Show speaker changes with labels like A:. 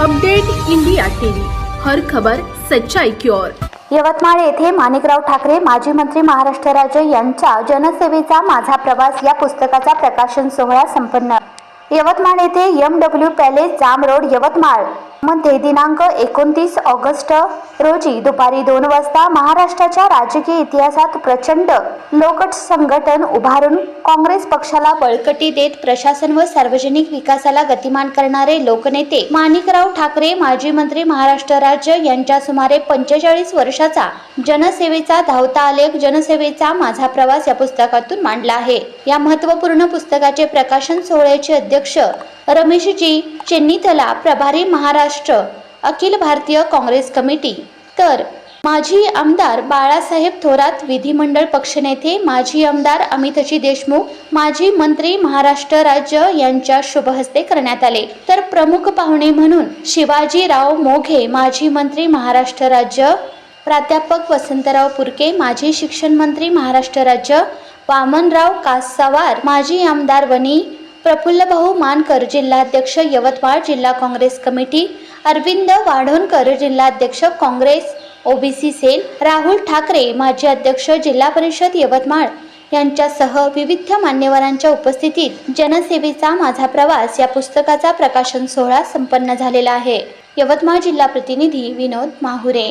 A: Update India TV. हर खबर सच्चाई की ओर.
B: यवतमाळ येथे माणिकराव ठाकरे माजी मंत्री महाराष्ट्र राज्य यांच्या जनसेवेचा माझा प्रवास या पुस्तकाचा प्रकाशन सोहळा संपन्न. यवतमाळ येथे M W palace Jam road Yavatmal. मध्ये दिनांक एकोणतीस ऑगस्ट रोजी दुपारी दोन वाजता महाराष्ट्राच्या राजकीय इतिहासात प्रचंड लोकट संघटन उभारून काँग्रेस पक्षाला बळकटी देत प्रशासन व सार्वजनिक विकासाला गतिमान करणारे लोकनेते माणिकराव ठाकरे माजी मंत्री महाराष्ट्र राज्य यांच्या सुमारे पंचेचाळीस वर्षाचा जनसेवेचा धावता आलेख जनसेवेचा माझा प्रवास या पुस्तकातून मांडला आहे. या महत्त्वपूर्ण पुस्तकाचे प्रकाशन सोहळ्याचे अध्यक्ष रमेशजी चेन्नीतला प्रभारी महाराष्ट्र अखिल भारतीय काँग्रेस कमिटी. तर माजी आमदार बाळासाहेब थोरात विधिमंडळ पक्षनेते माजी आमदार अमितजी देशमुख माजी मंत्री महाराष्ट्र राज्य यांच्या शुभहस्ते करण्यात आले. तर प्रमुख पाहुणे म्हणून शिवाजीराव मोघे माजी मंत्री महाराष्ट्र राज्य प्राध्यापक वसंतराव पुरके माजी शिक्षण मंत्री महाराष्ट्र राज्य वामनराव कासावार माजी आमदार वनी प्रफुल्लभाऊ मानकर जिल्हाध्यक्ष यवतमाळ जिल्हा काँग्रेस कमिटी अरविंद वाढोणकर जिल्हाध्यक्ष काँग्रेस ओबीसी सेल राहुल ठाकरे माजी अध्यक्ष जिल्हा परिषद यवतमाळ यांच्यासह विविध मान्यवरांच्या उपस्थितीत जनसेवेचा माझा प्रवास या पुस्तकाचा प्रकाशन सोहळा संपन्न झालेला आहे. यवतमाळ जिल्हा प्रतिनिधी विनोद माहुरे.